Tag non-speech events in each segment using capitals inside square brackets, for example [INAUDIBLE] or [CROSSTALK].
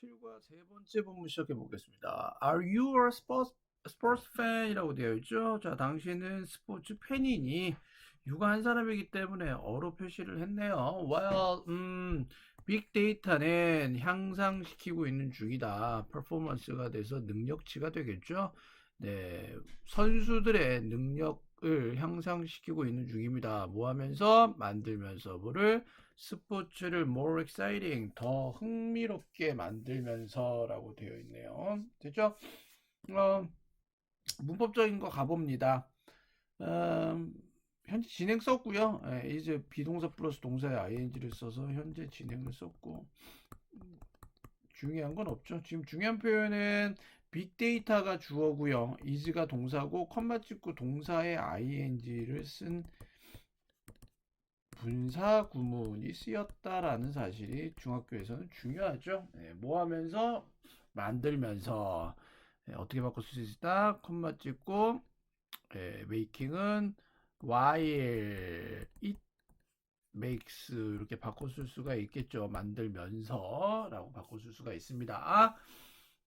7과 세 번째 본문 시작해 보겠습니다. Are you a sports, sports fan이라고 되어 있죠? 자, 당신은 스포츠 팬이니 육아한 사람이기 때문에 어로 표시를 했네요. Well, 음, 빅데이터는 향상시키고 있는 중이다. 퍼포먼스가 돼서 능력치가 되겠죠? 네, 선수들의 능력 을 향상시키고 있는 중입니다. 뭐 하면서? 만들면서 뭐를? 스포츠를 more exciting, 더 흥미롭게 만들면서라고 되어 있네요. 됐죠? 어, 문법적인 거 가봅니다. 음, 현재 진행 썼고요. 예, 이제 비동사 플러스 동사의 ing를 써서 현재 진행을 썼고 음, 중요한 건 없죠. 지금 중요한 표현은 빅데이터가 주어고요. is가 동사고 컴마 찍고 동사의 ing를 쓴 분사 구문이 쓰였다라는 사실이 중학교에서는 중요하죠. 네, 뭐 하면서 만들면서 네, 어떻게 바꿀 수 있다? 콤마 찍고 네, making은 while it makes 이렇게 바꿔 쓸 수가 있겠죠. 만들면서라고 바꿔 쓸 수가 있습니다.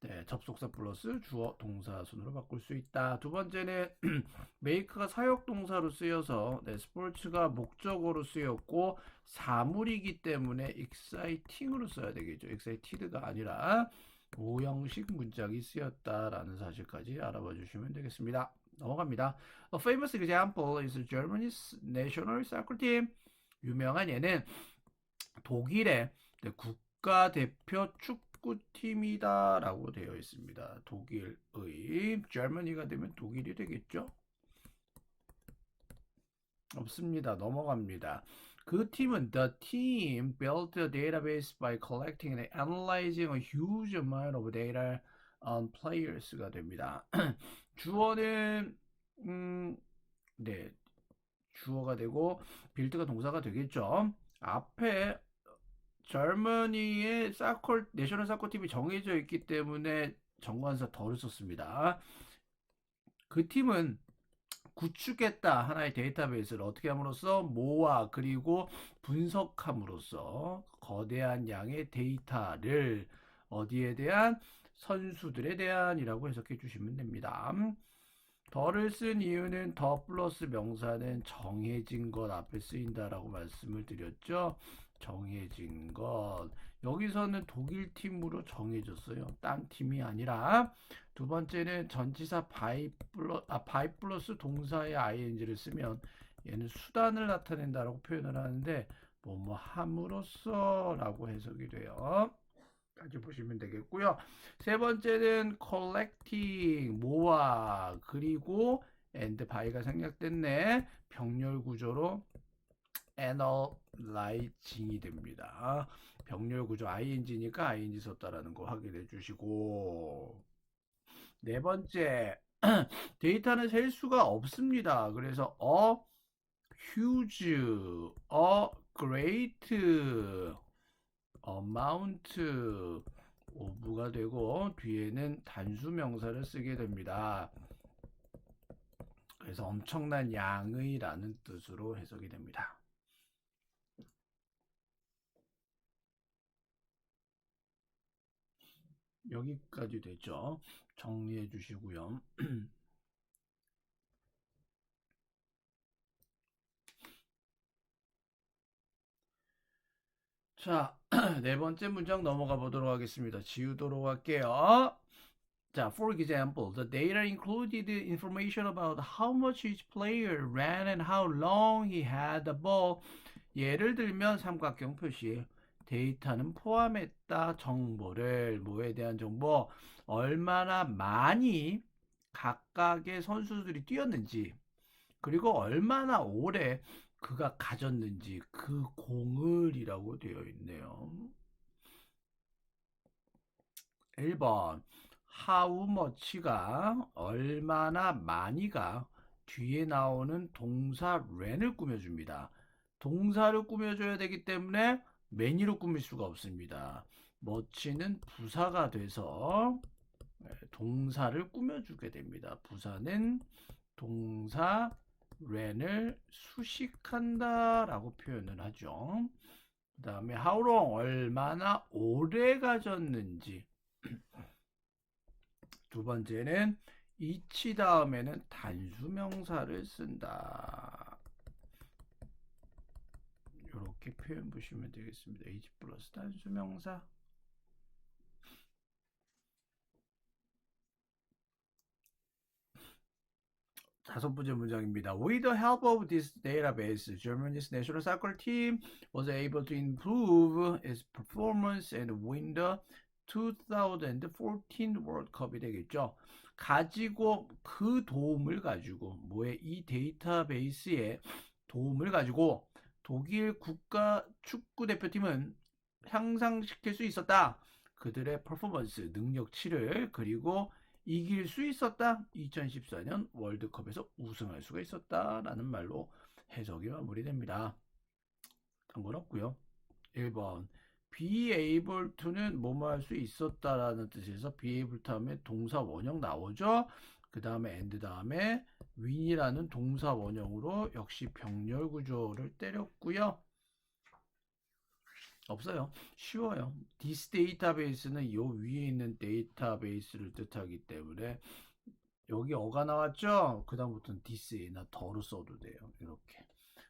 네, 접속사 플러스 주어 동사 순으로 바꿀 수 있다. 두 번째는 [CLEARS THROAT] make가 사역 동사로 쓰여서 네, 스포츠가 목적어로 쓰였고 사물이기 때문에 exciting으로 써야 되겠죠. excited가 아니라 오형식 문장이 쓰였다라는 사실까지 알아봐 주시면 되겠습니다. 넘어갑니다. A famous example is Germany's national soccer team. 유명한 예는 독일의 네, 국가대표 축구 축구팀이다 라고 되어 있습니다. 독일의 Germany가 되면 독일이 되겠죠? 없습니다. 넘어갑니다. 그 팀은 the team built a database by collecting and analyzing a huge amount of data on players가 됩니다. 주어는 음, 네 주어가 되고 빌드가 동사가 되겠죠. 앞에 젊은이의 사콜 내셔널 사커 팀이 정해져 있기 때문에 정관사 덜을 썼습니다. 그 팀은 구축했다 하나의 데이터베이스를 어떻게 함으로써 모아 그리고 분석함으로써 거대한 양의 데이터를 어디에 대한 선수들에 대한이라고 해석해 주시면 됩니다. 더를 쓴 이유는 더 플러스 명사는 정해진 것 앞에 쓰인다라고 말씀을 드렸죠. 정해진 것. 여기서는 독일 팀으로 정해졌어요. 딴 팀이 아니라 두 번째는 전치사 바이 플러 아 바이 플러스 동사의 ing를 쓰면 얘는 수단을 나타낸다라고 표현을 하는데 뭐뭐 함으로써라고 해석이 돼요. 까지 보시면 되겠고요. 세 번째는 collecting 모아 그리고 and by가 생략됐네. 병렬 구조로 analyzing이 됩니다. 병렬 구조 ing니까 ing 썼다라는 거 확인해 주시고 네 번째 [CLEARS THROAT] 데이터는 셀 수가 없습니다. 그래서 a huge, a great amount of가 되고 뒤에는 단수 명사를 쓰게 됩니다. 그래서 엄청난 양의라는 뜻으로 해석이 됩니다. 여기까지 되죠. 정리해 주시고요. [CLEARS THROAT] 자, 네 번째 문장 넘어가 보도록 하겠습니다. 지우도록 할게요. 자, for example, the data included information about how much each player ran and how long he had the ball. 예를 들면 삼각형 표시. 데이터는 포함했다 정보를 뭐에 대한 정보 얼마나 많이 각각의 선수들이 뛰었는지 그리고 얼마나 오래 그가 가졌는지 그 공을이라고 되어 있네요. 1번 how much가 얼마나 많이가 뒤에 나오는 동사 when을 꾸며줍니다. 동사를 꾸며줘야 되기 때문에 매니로 꾸밀 수가 없습니다. 멋지는 부사가 돼서 네, 동사를 꾸며주게 됩니다. 부사는 동사 렌을 수식한다 라고 표현을 하죠. 그 다음에 how long 얼마나 오래 가졌는지 [CLEARS THROAT] 두 번째는 이치 다음에는 단수명사를 쓴다. 이렇게 표현 보시면 되겠습니다. H 플러스 단수명사. 다섯 번째 문장입니다. With the help of this database, Germany's national soccer team was able to improve its performance and win the 2014 World Cup이 되겠죠. 가지고 그 도움을 가지고 뭐에 이 데이터베이스의 도움을 가지고 독일 국가 축구 대표팀은 향상시킬 수 있었다. 그들의 퍼포먼스, 능력치를 그리고 이길 수 있었다. 2014년 월드컵에서 우승할 수가 있었다라는 말로 해석이 마무리됩니다. 상관없고요. 1번 be able to는 뭐뭐 할 수 있었다라는 뜻에서 be able to 하면 동사 원형 나오죠. 그 다음에 and 다음에 win이라는 동사 원형으로 역시 병렬 구조를 때렸고요. 없어요. 쉬워요. this database는 요 위에 있는 데이터베이스를 뜻하기 때문에 여기 어가 나왔죠? 그 다음부터는 this나 더로 써도 돼요. 이렇게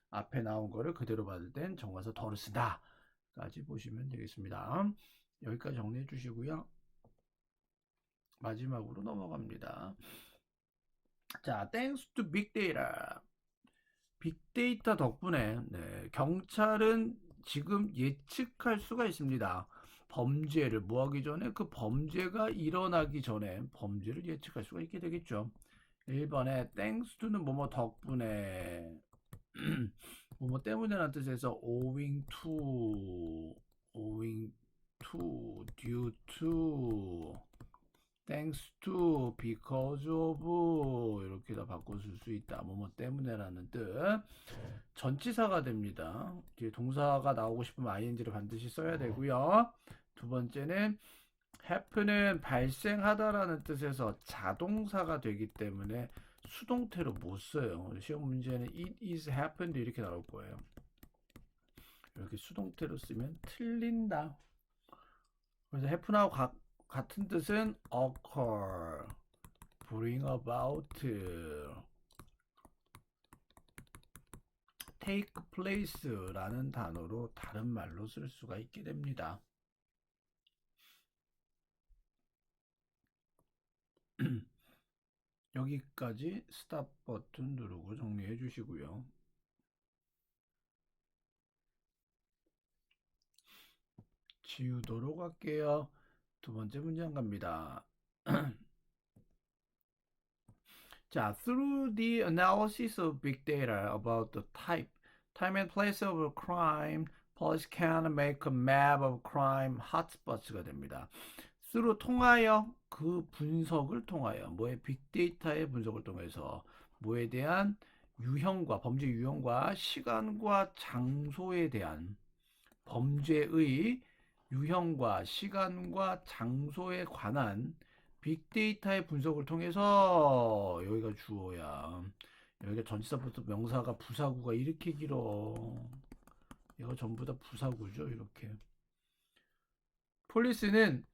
앞에 나온 거를 그대로 받을 땐 정관사 더를 쓴다. 까지 보시면 되겠습니다. 여기까지 정리해 주시고요. 마지막으로 넘어갑니다. 자, thanks to big data. 빅데이터 덕분에 네, 경찰은 지금 예측할 수가 있습니다. 범죄를 뭐 하기 전에 그 범죄가 일어나기 전에 범죄를 예측할 수가 있게 되겠죠. 1번에 thanks to는 뭐뭐 덕분에 [CLEARS THROAT] 뭐뭐 때문에라는 뜻에서 owing to owing to due to thanks to because of 이렇게 다 바꿔줄 수 있다 뭐뭐 때문에라는 뜻 전치사가 됩니다 뒤에 동사가 나오고 싶으면 ing를 반드시 써야 되고요 두 번째는 happen은 발생하다라는 뜻에서 자동사가 되기 때문에 수동태로 못 써요. 시험 문제는 it is happened 이렇게 나올 거예요. 이렇게 수동태로 쓰면 틀린다. 그래서 happen하고 가, 같은 뜻은 occur, bring about, take place라는 단어로 다른 말로 쓸 수가 있게 됩니다. [CLEARS THROAT] 여기까지 스탑 버튼 누르고 정리해 주시고요. 지우도록 할게요. 두 번째 문장 갑니다. 자, through the analysis of big data about the type, time and place of a crime, police can make a map of crime hotspots가 됩니다. through 통하여 그 분석을 통하여 뭐의 빅데이터의 분석을 통해서 뭐에 대한 유형과 범죄 유형과 시간과 장소에 대한 범죄의 유형과 시간과 장소에 관한 빅데이터의 분석을 통해서 여기가 주어야 여기가 전치사부터 명사가 부사구가 이렇게 길어 이거 전부 다 부사구죠 이렇게 폴리스는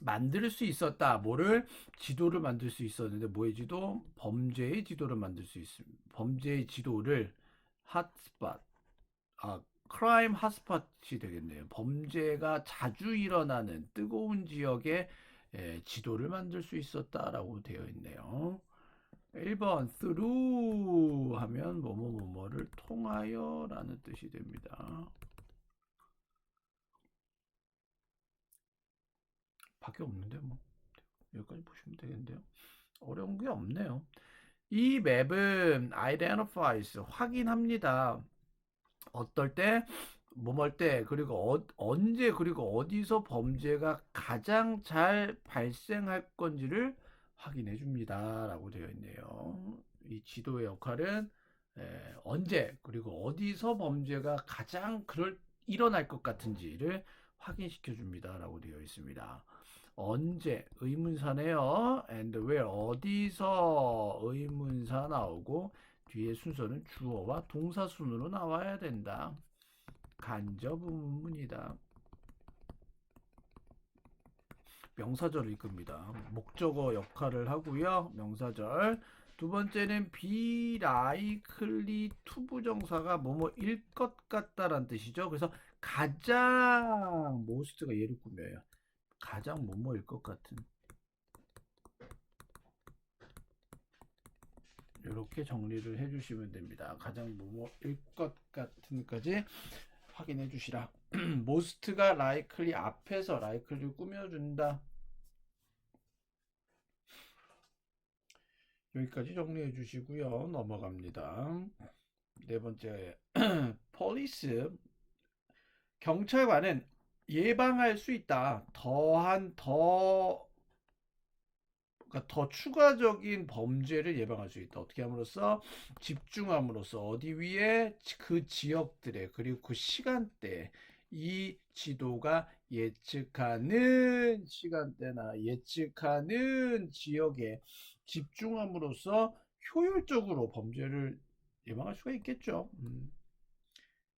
만들 수 있었다. 뭐를 지도를 만들 수 있었는데 뭐의 지도? 범죄의 지도를 만들 수 있습니다. 범죄의 지도를 핫스팟 아 크라임 핫스팟이 되겠네요. 범죄가 자주 일어나는 뜨거운 지역의 예, 지도를 만들 수 있었다라고 되어 있네요. 1번 through 하면 뭐뭐뭐뭐를 통하여 라는 뜻이 됩니다. 밖에 없는데 뭐 여기까지 보시면 되겠는데요. 어려운 게 없네요. 이 맵은 identifies 확인합니다. 어떨 때, 뭐뭘 때, 그리고 어, 언제 그리고 어디서 범죄가 가장 잘 발생할 건지를 확인해 줍니다 라고 되어 있네요. 이 지도의 역할은 에, 언제 그리고 어디서 범죄가 가장 그럴 일어날 것 같은지를 확인시켜 줍니다 라고 되어 있습니다. 언제 의문사네요. and where 어디서 의문사 나오고 뒤에 순서는 주어와 동사 순으로 나와야 된다. 간접 의문문이다. 명사절을 이끕니다. 목적어 역할을 하고요. 명사절. 두 번째는 be likely to 부정사가 뭐뭐일 것 같다라는 뜻이죠. 그래서 가장 most가 얘를 꾸며요. 가장 뭐뭐일 것 같은. 이렇게 정리를 해주시면 됩니다. 가장 뭐뭐일 것 같은까지 확인해 주시라. [CLEARS THROAT] most가 likely 앞에서 likely를 꾸며준다. 여기까지 정리해 주시고요. 넘어갑니다. 네 번째, [CLEARS THROAT] police 경찰관은 예방할 수 있다. 더한 더 그러니까 더 추가적인 범죄를 예방할 수 있다. 어떻게 함으로써 집중함으로써 어디 위에 그 지역들에 그리고 그 시간대 이 지도가 예측하는 시간대나 예측하는 지역에 집중함으로써 효율적으로 범죄를 예방할 수가 있겠죠. 음.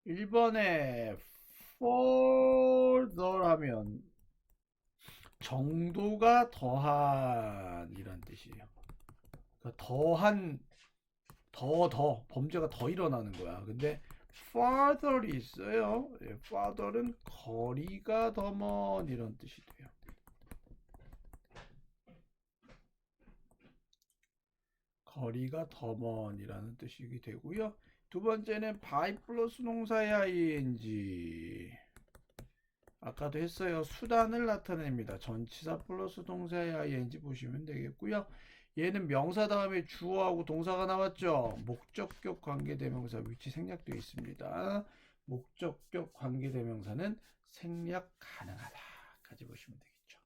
1번에 further 하면 정도가 더한 이란 뜻이에요. 그러니까 더한 더더 범죄가 더 일어나는 거야. 근데 farther이 있어요. 예, farther는 거리가 더 먼 이런 뜻이 돼요. 거리가 더 먼이라는 뜻이 되고요. 두 번째는 by 플러스 동사의 ing. 아까도 했어요. 수단을 나타냅니다. 전치사 플러스 동사의 ing 보시면 되겠고요. 얘는 명사 다음에 주어하고 동사가 나왔죠. 목적격 관계대명사 위치 생략되어 있습니다. 목적격 관계대명사는 생략 가능하다. 까지 보시면 되겠죠.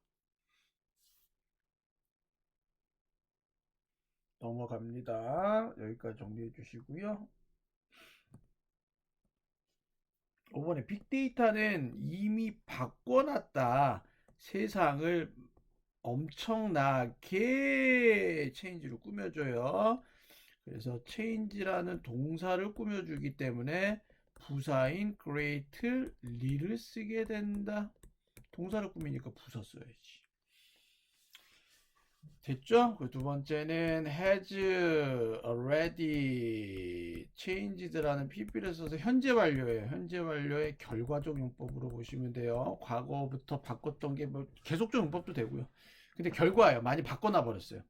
넘어갑니다. 여기까지 정리해 주시고요. 5번에 빅데이터는 이미 바꿔놨다. 세상을 엄청나게 체인지로 꾸며줘요. 그래서 체인지라는 동사를 꾸며주기 때문에 부사인 great 리를 쓰게 된다. 동사를 꾸미니까 부사 써야지. 됐죠? 그 두 번째는 has already changed라는 PP를 써서 현재 완료예요. 현재 완료의 결과적 용법으로 보시면 돼요. 과거부터 바꿨던 게 뭐 계속적 용법도 되고요. 근데 결과예요. 많이 바꿔놔 버렸어요.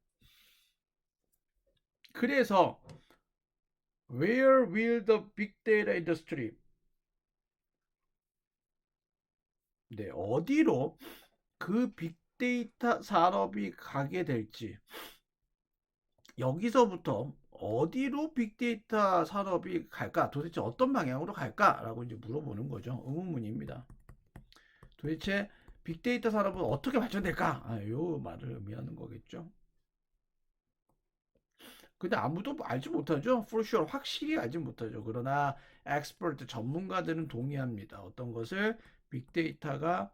그래서 Where will the big data industry? 네, 어디로 그 빅데이터 산업이 가게 될지 여기서부터 어디로 빅데이터 산업이 갈까? 도대체 어떤 방향으로 갈까? 라고 이제 물어보는 거죠. 의문문입니다. 도대체 빅데이터 산업은 어떻게 발전될까? 아, 요 말을 의미하는 거겠죠. 근데 아무도 알지 못하죠. for sure 확실히 알지 못하죠. 그러나 expert 전문가들은 동의합니다. 어떤 것을 빅데이터가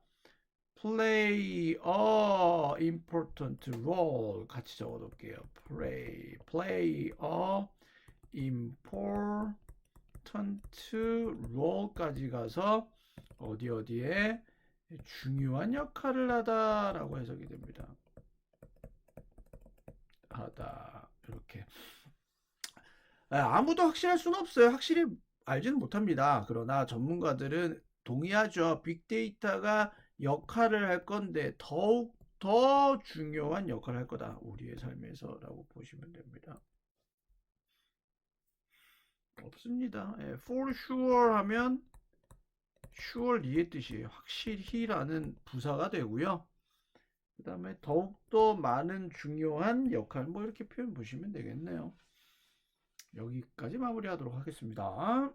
play a important role 같이 적어둘게요. play play a important role까지 가서 어디 어디에 중요한 역할을 하다라고 해석이 됩니다. 하다 이렇게 아무도 확실할 수는 없어요. 확실히 알지는 못합니다. 그러나 전문가들은 동의하죠. 빅데이터가 역할을 할 건데 더욱 더 중요한 역할을 할 거다. 우리의 삶에서라고 보시면 됩니다. 없습니다. 예, for sure 하면 surely의 뜻이에요. 확실히라는 부사가 되고요. 그 다음에 더욱더 많은 중요한 역할 뭐 이렇게 표현 보시면 되겠네요. 여기까지 마무리하도록 하겠습니다.